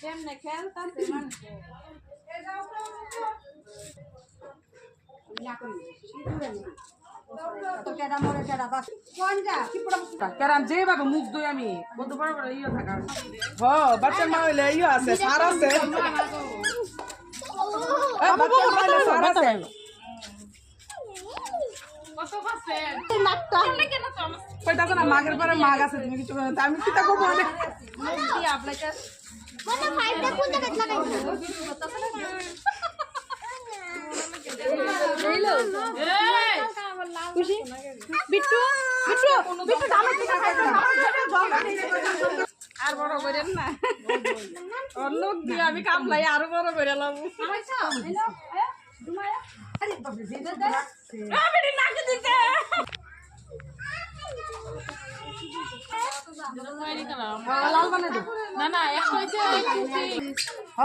কেমনে খেলতাছে মানুষ কেরাম যেভাবে মুখ দই আমি। কত বড় বড় ইয়ে থাকা। হ বাচ্চার মা হইলে ইয়ে আছে সার আছে। এ, কইতাছে না মাগের পরে মাগ আছে তুমি কিছু। তা আমি করব কি আপনাকে খুশি বিট্টু বিট্টু বিট্টু দামে টিকা খাইছো আর বড় করেন না। ওর লোক দিয়ে আমি কামলাই আরও বড় করে লাম না একটা হচ্ছে হ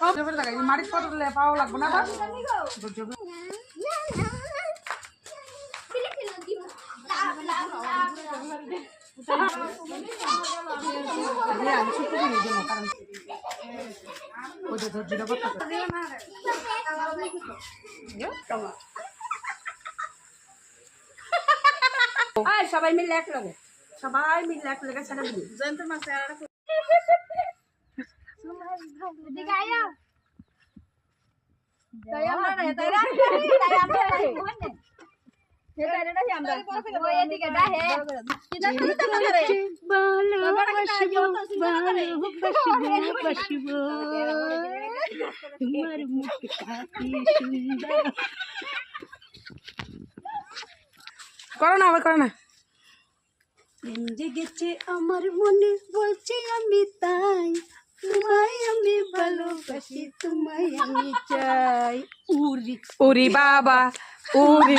ও জবর টাকা এই মাটির কত পাওয়া লাগবে না বা হ্যাঁ আমি ছুটি দিয়ে দেবো কারণ ওই যে ধৈর্য আয় সবাই মিলে এক লগে সবাই মিলে এক লেগে ছেড়ে দিবি। জয়ন্ত মাসে আর তাই আমরা না তাই তাই আমরা হে তাই রে আমরা ওই এদিকে ডাহে কি জানো তো করে ভালোবাসিব ভালোবাসিব তোমার মুখটা কি সুন্দর করো না আবার করো না। প্রেম জেগেছে আমার মনে? বলছি আমি তাই। তোমায় আমি ভালোবাসি তোমায় আমি চাই। উরি। উরি বাবা উরি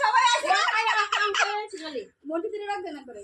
সবাই রাখবে না করে?